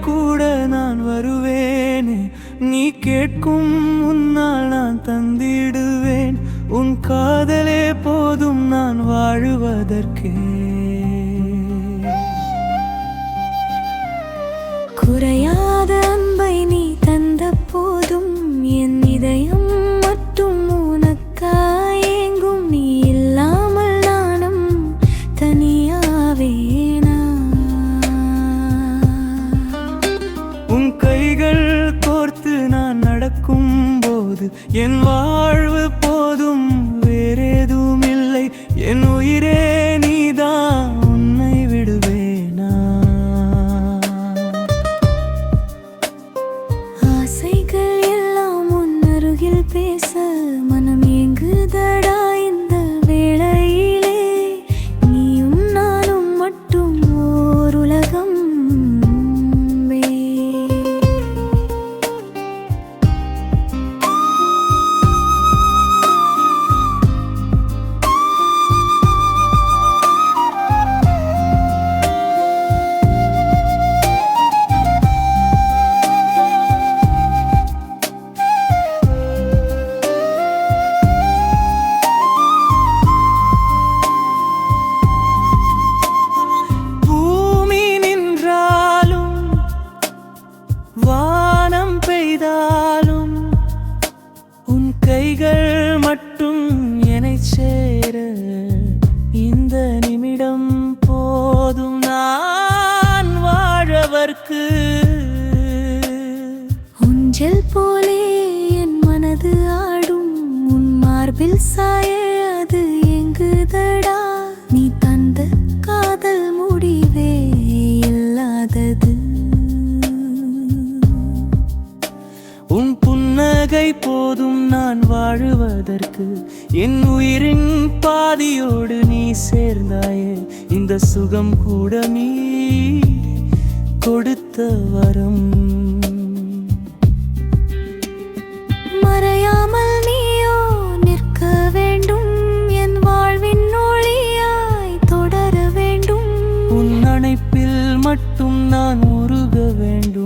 கூட நான் வருவேனே. நீ கேட்கும் முன்னால் நான் தந்திடுவேன். உன் காதலே போதும் நான் வாழுவதற்கே. போது என் வாழ்வு போதும் வேறேதும் இல்லை என் உயிரே நீ செய்தாலும் உன் கைகள் மட்டும் என்னை சேர இந்த நிமிடம் போதும் நான் வாழவர்க்கு. ஊஞ்சல் போலே போதும் நான் வாழுவதற்கு. என் உயிரின் பாதியோடு நீ சேர்ந்தாயே. இந்த சுகம் கூட நீ கொடுத்த வரம். மறையாமல் நீயோ நிற்க வேண்டும். என் வாழ்வின் ஒளியாய் தொடர வேண்டும். உன் அணைப்பில் மட்டும் நான் உருக வேண்டும்.